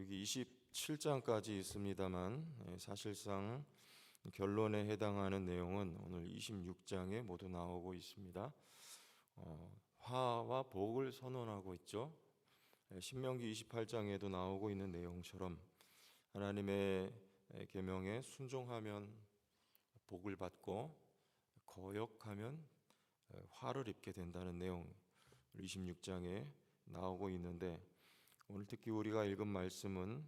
여기 27장까지 있습니다만 예, 사실상 결론에 해당하는 내용은 오늘 26장에 모두 나오고 있습니다. 어, 화와 복을 선언하고 있죠. 예, 신명기 28장에도 나오고 있는 내용처럼 하나님의 예, 계명에 순종하면 복을 받고 거역하면 예, 화를 입게 된다는 내용 26장에 나오고 있는데 오늘 특히 우리가 읽은 말씀은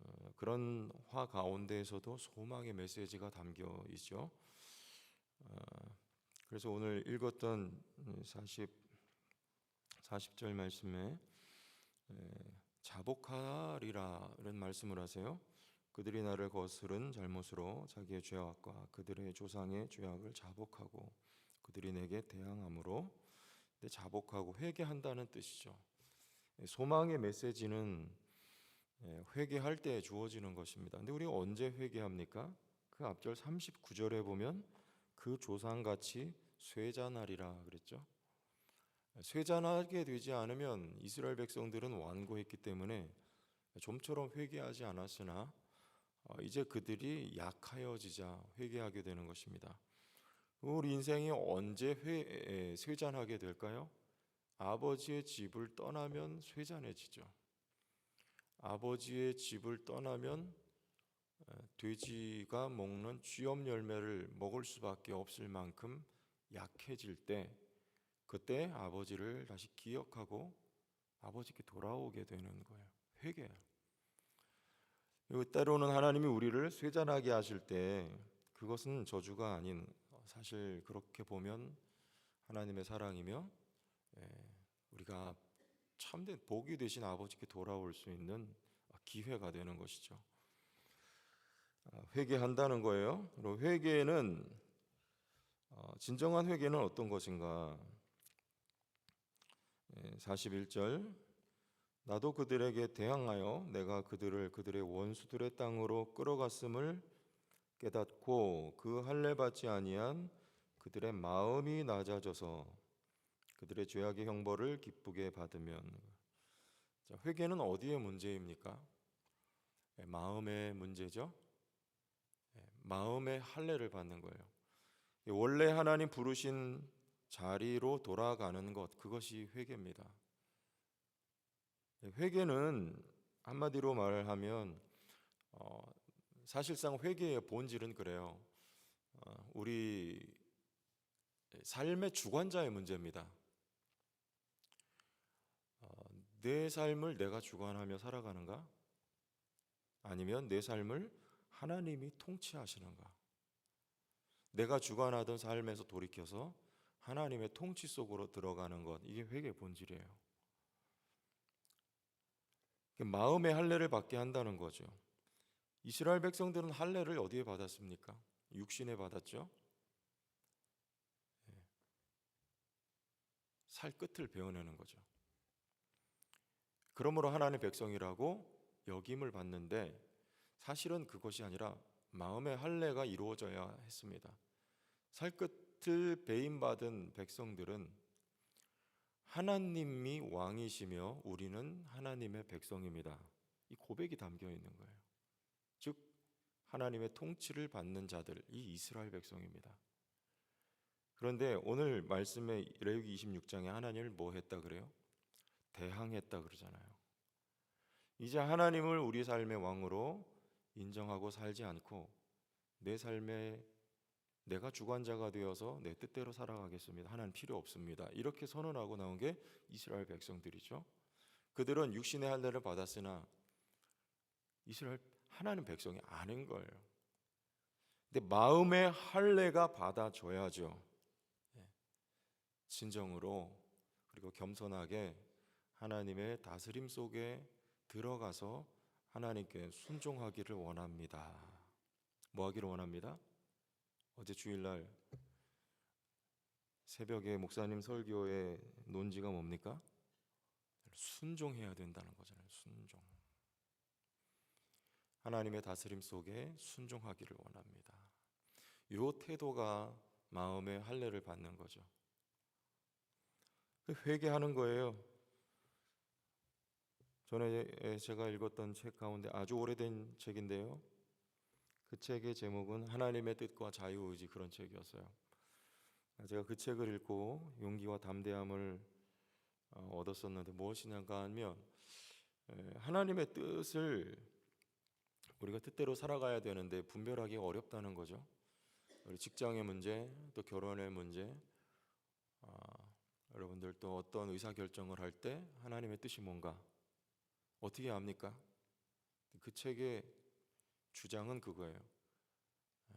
어, 그런 화 가운데에서도 소망의 메시지가 담겨 있죠. 어, 그래서 오늘 읽었던 40 40절 말씀에 에, 자복하리라 이런 말씀을 하세요. 그들이 나를 거스른 잘못으로 자기의 죄악과 그들의 조상의 죄악을 자복하고 그들이 내게 대항함으로 근데 자복하고 회개한다는 뜻이죠. 소망의 메시지는 예, 회개할 때 주어지는 것입니다. 근데 우리가 언제 회개합니까? 그 앞절 39절에 보면 그 조상같이 쇠잔하리라 그랬죠. 쇠잔하게 되지 않으면 이스라엘 백성들은 완고했기 때문에 좀처럼 회개하지 않았으나 어, 이제 그들이 약하여지자 회개하게 되는 것입니다. 우리 인생이 언제 회, 쇠잔하게 될까요? 아버지의 집을 떠나면 쇠잔해지죠. 아버지의 집을 떠나면 돼지가 먹는 쥐염 열매를 먹을 수밖에 없을 만큼 약해질 때 그때 아버지를 다시 기억하고 아버지께 돌아오게 되는 거예요. 회개. 때로는 하나님이 우리를 쇠잔하게 하실 때 그것은 저주가 아닌 사실 그렇게 보면 하나님의 사랑이며 예, 우리가 참된 복이 되신 아버지께 돌아올 수 있는 기회가 되는 것이죠. 아, 회개한다는 거예요. 그리고 회개는 어, 진정한 회개는 어떤 것인가? 41절 나도 그들에게 대항하여 내가 그들을 그들의 원수들의 땅으로 끌어갔음을 깨닫고 그 할례 받지 아니한 그들의 마음이 낮아져서 그들의 죄악의 형벌을 기쁘게 받으면 자, 회개는 어디의 문제입니까? 예, 마음의 문제죠. 예, 마음의 할례를 받는 거예요. 예, 원래 하나님 부르신 자리로 돌아가는 것 그것이 회개입니다. 회개는 한마디로 말하면 어, 사실상 회개의 본질은 그래요. 어, 우리 삶의 주관자의 문제입니다. 어, 내 삶을 내가 주관하며 살아가는가? 아니면 내 삶을 하나님이 통치하시는가? 내가 주관하던 삶에서 돌이켜서 하나님의 통치 속으로 들어가는 것 이게 회개의 본질이에요. 마음의 할례를 받게 한다는 거죠. 이스라엘 백성들은 할례를 어디에 받았습니까? 육신에 받았죠. 예. 살 끝을 베어내는 거죠. 그러므로 하나님의 백성이라고 역임을 받는데 사실은 그것이 아니라 마음의 할례가 이루어져야 했습니다. 살 끝을 배임받은 백성들은 하나님이 왕이시며 우리는 하나님의 백성입니다. 이 고백이 담겨 있는 거예요. 즉 하나님의 통치를 받는 자들 이 이스라엘 백성입니다. 그런데 오늘 말씀의 레위기 26장에 하나님을 뭐 했다 그래요? 대항했다 그러잖아요. 이제 하나님을 우리 삶의 왕으로 인정하고 살지 않고 내 삶에 내가 주관자가 되어서 내 뜻대로 살아가겠습니다. 하나님 필요 없습니다. 이렇게 선언하고 나온 게 이스라엘 백성들이죠. 그들은 육신의 할례를 받았으나 이스라엘 하나님 백성이 아닌 거예요. 근데 마음의 할례가 받아줘야죠. 예. 진정으로 그리고 겸손하게 하나님의 다스림 속에 들어가서 하나님께 순종하기를 원합니다. 뭐 하기를 원합니다? 어제 주일날 새벽에 목사님 설교의 논지가 뭡니까? 순종해야 된다는 거잖아요. 순종. 하나님의 다스림 속에 순종하기를 원합니다. 이 태도가 마음의 할례를 받는 거죠. 그 회개하는 거예요. 전에 제가 읽었던 책 가운데 아주 오래된 책인데요. 그 책의 제목은 하나님의 뜻과 자유의지 그런 책이었어요. 제가 그 책을 읽고 용기와 담대함을 어, 얻었었는데 무엇이냐가 하면 에, 하나님의 뜻을 우리가 뜻대로 살아가야 되는데 분별하기 어렵다는 거죠. 우리 직장의 문제, 또 결혼의 문제, 아, 여러분들 또 어떤 의사 결정을 할 때 하나님의 뜻이 뭔가 어떻게 압니까? 그 책의 주장은 그거예요. 에,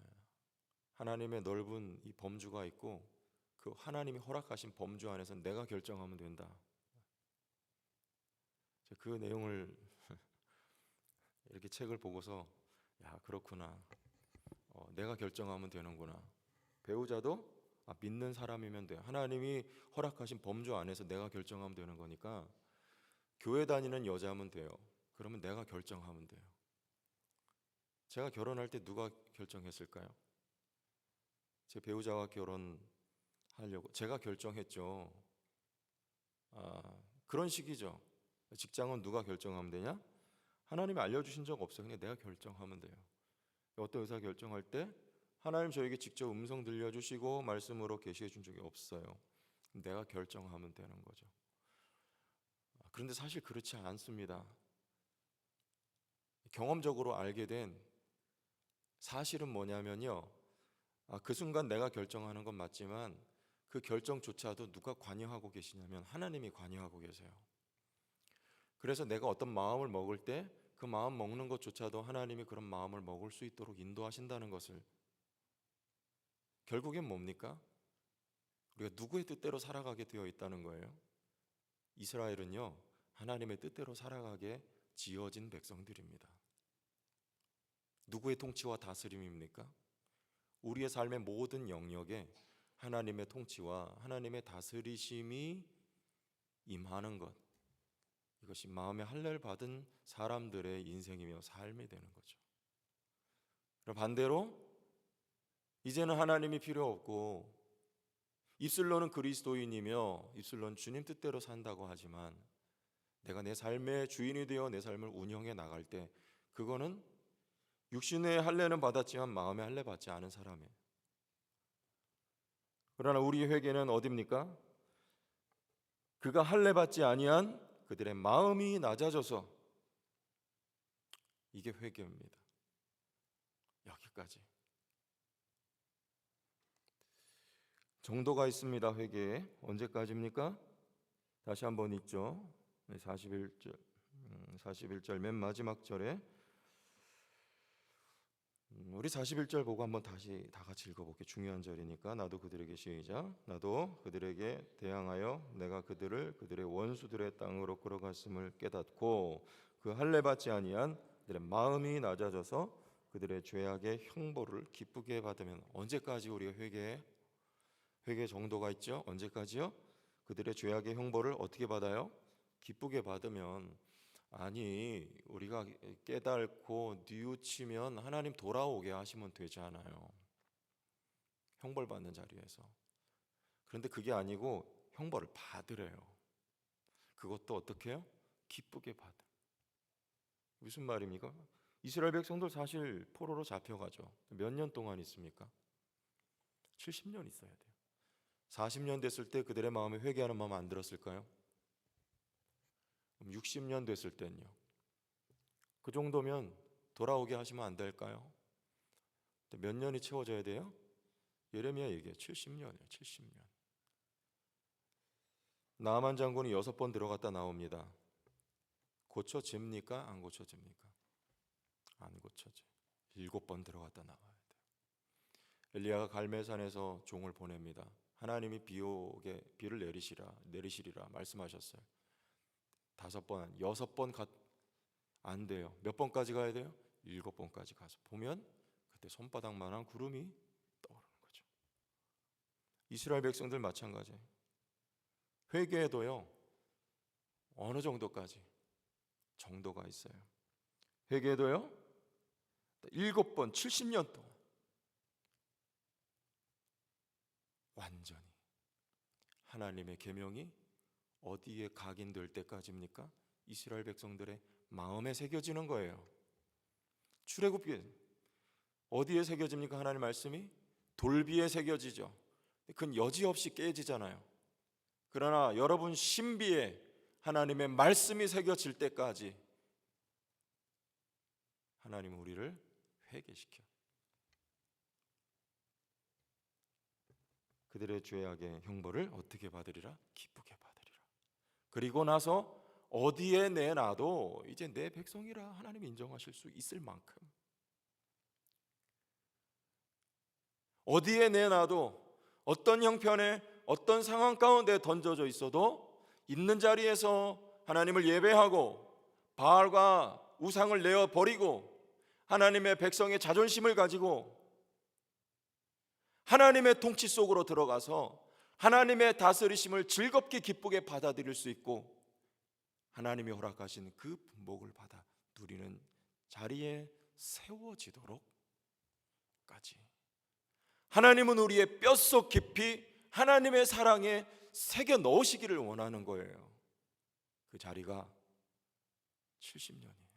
하나님의 넓은 이 범주가 있고 그 하나님이 허락하신 범주 안에서 내가 결정하면 된다. 그 내용을 이렇게 책을 보고서 야 그렇구나. 어, 내가 결정하면 되는구나. 배우자도 아, 믿는 사람이면 돼. 하나님이 허락하신 범주 안에서 내가 결정하면 되는 거니까 교회 다니는 여자면 돼요. 그러면 내가 결정하면 돼요. 제가 결혼할 때 누가 결정했을까요? 제 배우자와 결혼하려고 제가 결정했죠. 아, 그런 식이죠. 직장은 누가 결정하면 되냐? 하나님이 알려주신 적 없어요. 그냥 내가 결정하면 돼요. 어떤 의사 결정할 때 하나님 저에게 직접 음성 들려주시고 말씀으로 계시해 준 적이 없어요. 내가 결정하면 되는 거죠. 아, 그런데 사실 그렇지 않습니다. 경험적으로 알게 된 사실은 뭐냐면요. 아, 그 순간 내가 결정하는 건 맞지만 그 결정조차도 누가 관여하고 계시냐면 하나님이 관여하고 계세요. 그래서 내가 어떤 마음을 먹을 때 그 마음 먹는 것조차도 하나님이 그런 마음을 먹을 수 있도록 인도하신다는 것을 결국엔 뭡니까? 우리가 누구의 뜻대로 살아가게 되어 있다는 거예요. 이스라엘은요, 하나님의 뜻대로 살아가게 지어진 백성들입니다. 누구의 통치와 다스림입니까? 우리의 삶의 모든 영역에 하나님의 통치와 하나님의 다스리심이 임하는 것. 이것이 마음의 할례를 받은 사람들의 인생이며 삶이 되는 거죠. 반대로 이제는 하나님이 필요 없고 입술로는 그리스도인이며 입술로는 주님 뜻대로 산다고 하지만 내가 내 삶의 주인이 되어 내 삶을 운영해 나갈 때 그거는 육신의 할례는 받았지만 마음의 할례 받지 않은 사람이에요. 그러나 우리 회개는 어디입니까? 그가 할례 받지 아니한 그들의 마음이 낮아져서 이게 회개입니다. 여기까지. 정도가 있습니다. 회개에 언제까지입니까? 다시 한번 읽죠. 41절 41절 맨 마지막 절에 음, 우리 41절 보고 한번 다시 다 같이 읽어볼게요. 중요한 절이니까 나도 그들에게 시작. 나도 그들에게 대항하여 내가 그들을 그들의 원수들의 땅으로 끌어갔음을 깨닫고 그 할례 받지 아니한 그들의 마음이 낮아져서 그들의 죄악의 형벌을 기쁘게 받으면 언제까지 우리가 회개 회개 정도가 있죠? 언제까지요? 그들의 죄악의 형벌을 어떻게 받아요? 기쁘게 받으면 아니 우리가 깨닫고 뉘우치면 하나님 돌아오게 하시면 되잖아요. 형벌 받는 자리에서. 그런데 그게 아니고 형벌을 받으래요. 그것도 어떻게 해요? 기쁘게 받아. 무슨 말입니까? 이스라엘 백성들 사실 포로로 잡혀가죠. 몇 년 동안 있습니까? 70년 있어야 돼요. 40년 됐을 때 그들의 마음에 회개하는 마음 안 들었을까요? 60년 됐을 땐요. 그 정도면 돌아오게 하시면 안 될까요? 몇 년이 채워져야 돼요? 예레미야 얘기해 70년이에요. 70년. 나만 장군이 여섯 번 들어갔다 나옵니다. 고쳐집니까? 안 고쳐집니까? 안 고쳐져. 일곱 번 들어갔다 나와야 돼요. 엘리야가 갈멜산에서 종을 보냅니다. 하나님이 비 오게 비를 내리시라 내리시리라 말씀하셨어요. 다섯 번, 여섯 번안 돼요. 몇 번까지 가야 돼요? 일곱 번까지 가서 보면 그때 손바닥만한 구름이 떠오르는 거죠. 이스라엘 백성들 마찬가지예요. 회개에도요 어느 정도까지 정도가 있어요. 회개에도요 일곱 번, 70년 동안 완전히 하나님의 계명이 어디에 각인될 때까지입니까? 이스라엘 백성들의 마음에 새겨지는 거예요. 출애굽기 어디에 새겨집니까? 하나님 말씀이 돌비에 새겨지죠. 그건 여지없이 깨지잖아요. 그러나 여러분 신비에 하나님의 말씀이 새겨질 때까지 하나님은 우리를 회개시켜. 그들의 죄악의 형벌을 어떻게 받으리라? 기쁘게. 그리고 나서 어디에 내놔도 이제 내 백성이라 하나님이 인정하실 수 있을 만큼. 어디에 내놔도 어떤 형편에 어떤 상황 가운데 던져져 있어도 있는 자리에서 하나님을 예배하고 바알과 우상을 내어 버리고 하나님의 백성의 자존심을 가지고 하나님의 통치 속으로 들어가서 하나님의 다스리심을 즐겁게 기쁘게 받아들일 수 있고 하나님이 허락하신 그 분복을 받아 누리는 자리에 세워지도록까지 하나님은 우리의 뼛속 깊이 하나님의 사랑에 새겨 넣으시기를 원하는 거예요. 그 자리가 70년이에요.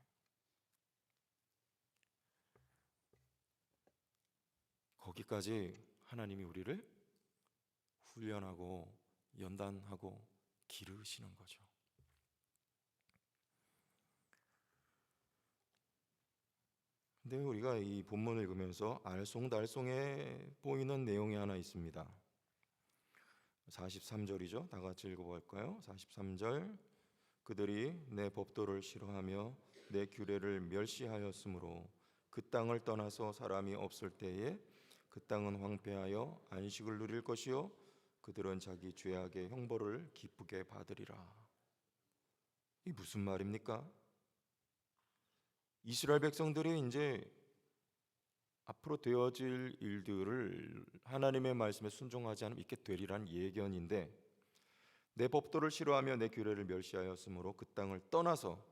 거기까지 하나님이 우리를 훈련하고 연단하고 기르시는 거죠. 근데 우리가 이 본문을 읽으면서 알쏭달쏭해 보이는 내용이 하나 있습니다. 43절이죠. 다 같이 읽어볼까요? 43절 그들이 내 법도를 싫어하며 내 규례를 멸시하였으므로 그 땅을 떠나서 사람이 없을 때에 그 땅은 황폐하여 안식을 누릴 것이요 그들은 자기 죄악의 형벌을 기쁘게 받으리라. 이 무슨 말입니까? 이스라엘 백성들이 이제 앞으로 되어질 일들을 하나님의 말씀에 순종하지 않으면 있게 되리란 예견인데 내 법도를 싫어하며 내 규례를 멸시하였으므로 그 땅을 떠나서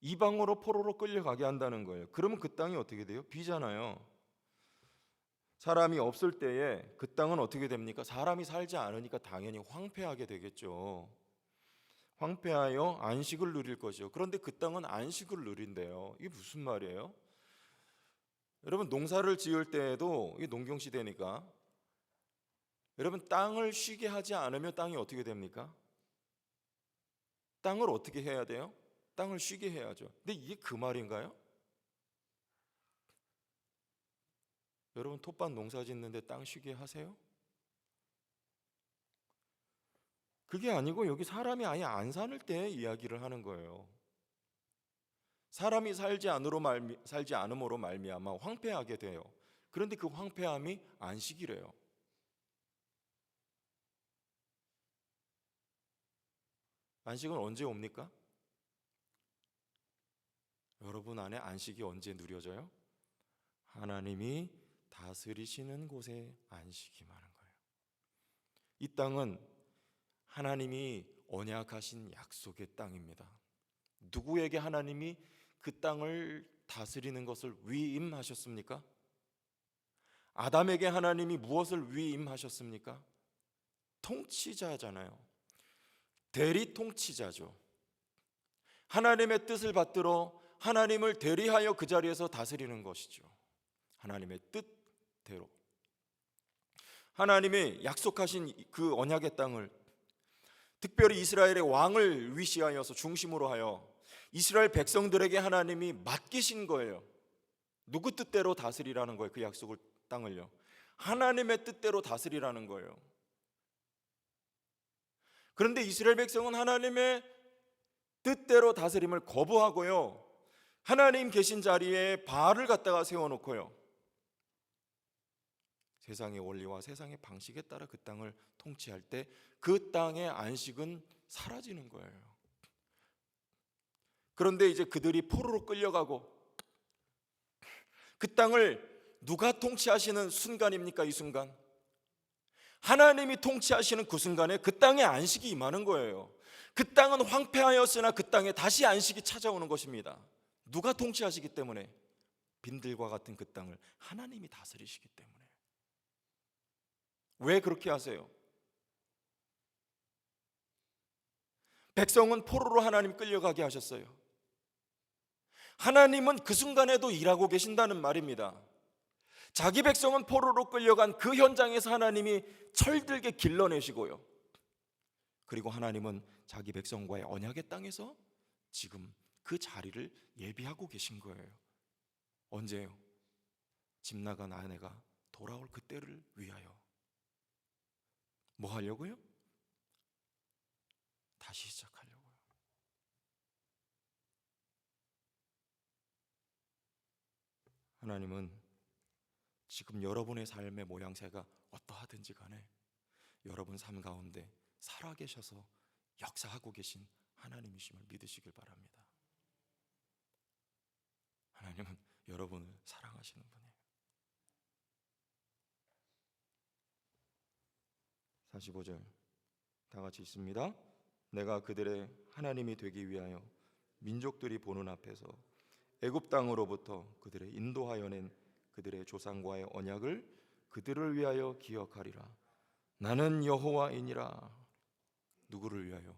이방으로 포로로 끌려가게 한다는 거예요. 그러면 그 땅이 어떻게 돼요? 비잖아요. 사람이 없을 때에 그 땅은 어떻게 됩니까? 사람이 살지 않으니까 당연히 황폐하게 되겠죠. 황폐하여 안식을 누릴 것이요. 그런데 그 땅은 안식을 누린대요. 이게 무슨 말이에요? 여러분 농사를 지을 때에도 이게 농경 시대니까 여러분 땅을 쉬게 하지 않으면 땅이 어떻게 됩니까? 땅을 어떻게 해야 돼요? 땅을 쉬게 해야죠. 근데 이게 그 말인가요? 여러분 톱밭 농사 짓는데 땅 쉬게 하세요? 그게 아니고 여기 사람이 아예 안 사는 때 이야기를 하는 거예요. 사람이 살지 않으로 말미, 살지 않음으로 말미암아 황폐하게 돼요. 그런데 그 황폐함이 안식이래요. 안식은 언제 옵니까? 여러분 안에 안식이 언제 누려져요? 하나님이 다스리시는 곳에 안식이 많은 거예요. 이 땅은 하나님이 언약하신 약속의 땅입니다. 누구에게 하나님이 그 땅을 다스리는 것을 위임하셨습니까? 아담에게 하나님이 무엇을 위임하셨습니까? 통치자잖아요. 대리 통치자죠. 하나님의 뜻을 받들어 하나님을 대리하여 그 자리에서 다스리는 것이죠. 하나님의 뜻 대로. 하나님이 약속하신 그 언약의 땅을 특별히 이스라엘의 왕을 위시하여서 중심으로 하여 이스라엘 백성들에게 하나님이 맡기신 거예요. 누구 뜻대로 다스리라는 거예요. 그 약속을 땅을요. 하나님의 뜻대로 다스리라는 거예요. 그런데 이스라엘 백성은 하나님의 뜻대로 다스림을 거부하고요. 하나님 계신 자리에 바알을 갖다가 세워놓고요. 세상의 원리와 세상의 방식에 따라 그 땅을 통치할 때 그 땅의 안식은 사라지는 거예요. 그런데 이제 그들이 포로로 끌려가고 그 땅을 누가 통치하시는 순간입니까? 이 순간. 하나님이 통치하시는 그 순간에 그 땅에 안식이 임하는 거예요. 그 땅은 황폐하였으나 그 땅에 다시 안식이 찾아오는 것입니다. 누가 통치하시기 때문에 빈들과 같은 그 땅을 하나님이 다스리시기 때문에. 왜 그렇게 하세요? 백성은 포로로 하나님 끌려가게 하셨어요. 하나님은 그 순간에도 일하고 계신다는 말입니다. 자기 백성은 포로로 끌려간 그 현장에서 하나님이 철들게 길러내시고요. 그리고 하나님은 자기 백성과의 언약의 땅에서 지금 그 자리를 예비하고 계신 거예요. 언제요? 집 나간 아내가 돌아올 그때를 위하여. 뭐 하려고요? 다시 시작하려고요. 하나님은 지금 여러분의 삶의 모양새가 어떠하든지 간에 여러분 삶 가운데 살아계셔서 역사하고 계신 하나님이심을 믿으시길 바랍니다. 하나님은 여러분을 사랑하시는 분이에요. 45절 다 같이 있습니다. 내가 그들의 하나님이 되기 위하여 민족들이 보는 앞에서 애굽 땅으로부터 그들의 인도하여 낸 그들의 조상과의 언약을 그들을 위하여 기억하리라. 나는 여호와이니라. 누구를 위하여?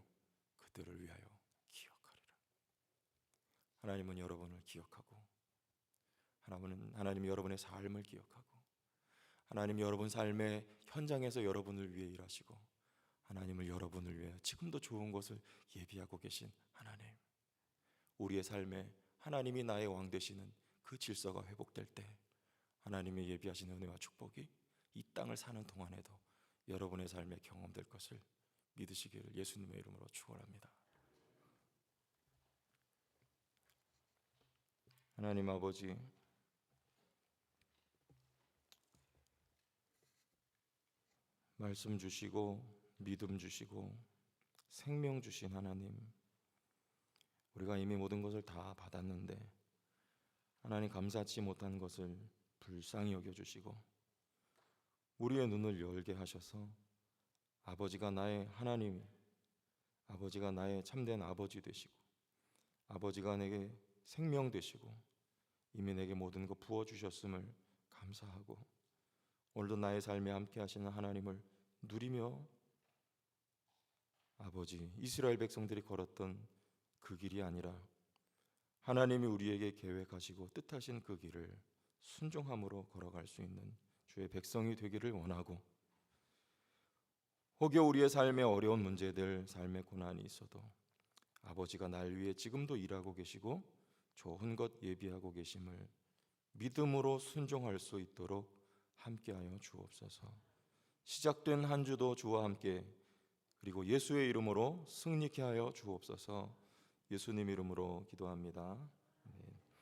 그들을 위하여 기억하리라. 하나님은 여러분을 기억하고 하나님은 하나님 여러분의 삶을 기억하고 하나님 여러분 삶의 현장에서 여러분을 위해 일하시고 하나님을 여러분을 위해 지금도 좋은 것을 예비하고 계신 하나님. 우리의 삶에 하나님이 나의 왕 되시는 그 질서가 회복될 때 하나님의 예비하신 은혜와 축복이 이 땅을 사는 동안에도 여러분의 삶에 경험될 것을 믿으시기를 예수님의 이름으로 축원합니다. 하나님 아버지 말씀 주시고 믿음 주시고 생명 주신 하나님 우리가 이미 모든 것을 다 받았는데 하나님 감사치 못한 것을 불쌍히 여겨 주시고 우리의 눈을 열게 하셔서 아버지가 나의 하나님 아버지가 나의 참된 아버지 되시고 아버지가 내게 생명 되시고 이미 내게 모든 것 부어 주셨음을 감사하고 오늘도 나의 삶에 함께 하시는 하나님을 누리며 아버지 이스라엘 백성들이 걸었던 그 길이 아니라 하나님이 우리에게 계획하시고 뜻하신 그 길을 순종함으로 걸어갈 수 있는 주의 백성이 되기를 원하고 혹여 우리의 삶에 어려운 문제들, 삶의 고난이 있어도 아버지가 날 위해 지금도 일하고 계시고 좋은 것 예비하고 계심을 믿음으로 순종할 수 있도록 함께하여 주옵소서. 시작된 한 주도 주와 함께 그리고 예수의 이름으로 승리케 하여 주옵소서. 예수님 이름으로 기도합니다.